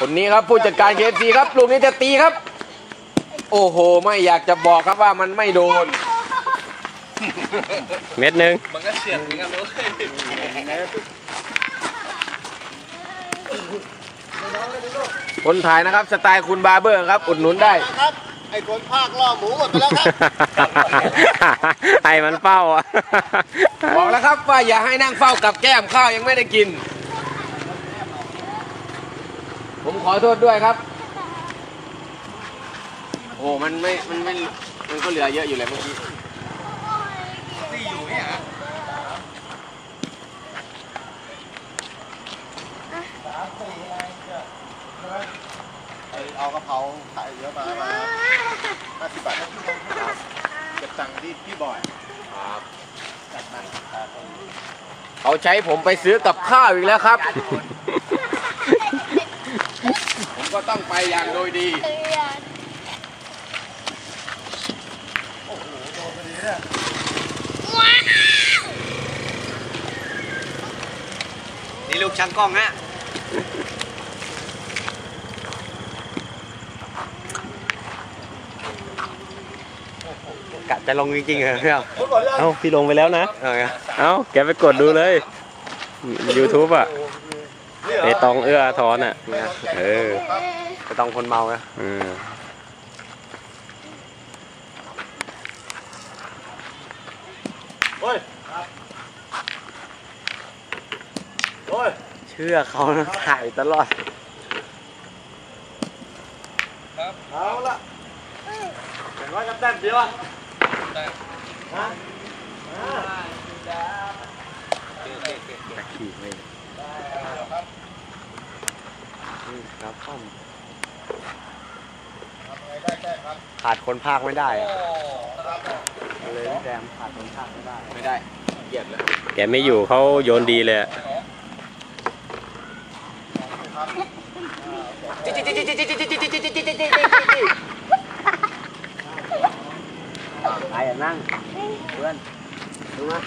คนนี้ครับผู้จัดการเคซีครับลูกนี้จะตีครับ โอ้โห ไม่อยากจะบอกครับว่ามันไม่โดน เม็ดหนึ่งมันก็เสียงเหมือนกันเลยคนถ่ายนะครับ สไตล์คุณบาร์เบอร์ครับ อุดหนุนได้ครับไอ้คนภาคล่อหมูหมดไปแล้วครับไอ้มันเป้าอะบอกแล้วครับว่าอย่าให้นั่งเฝ้ากับแก้มข้าวยังไม่ได้กิน ผมขอโทษด้วยครับ โอ้ มันไม่ มันไม่ มันก็เหลือเยอะอยู่เลยเมื่อกี้ตีอยู่เนี่ยฮะเอากระเพราขายเยอะมามาห้าสิบบาทเก็บตังค์ที่พี่บอยจัดไปครับเขาใช้ผมไปซื้อกับข้าวอีกแล้วครับผม ก็ต้องไปอย่างโดยดีนี่ลูกช่างกล้องฮะกะจะลงจริงๆเหรอเพื่อนเอ้าพี่ลงไปแล้วนะเอาไงเอ้าแกไปกดดูเลย YouTube อะ ไอตองเอื้อทอนอะเนี่ยเออไอตองคนเมาอะอืมโอ้ยโอ้ยเชื่อเขานะถ่ายตลอดเอาละอย่างน้อยก็แต้มเดียวอะฮะ ครับป้อมทำไงได้แต้มครับขาดคนภาคไม่ได้อะเลยพี่แซมขาดคนภาคไม่ได้ ไม่ได้เกลียดเลยแกไม่อยู่เขาโยนดีเลยอะไอ้นั่งเพื่อนดูนะ